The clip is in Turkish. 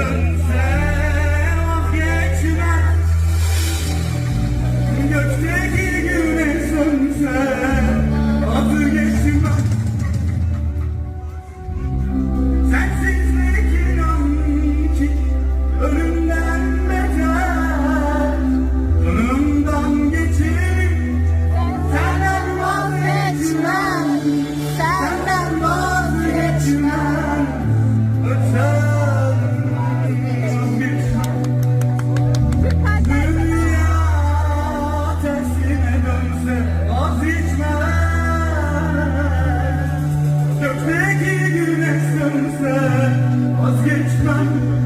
good. Vazgeçmem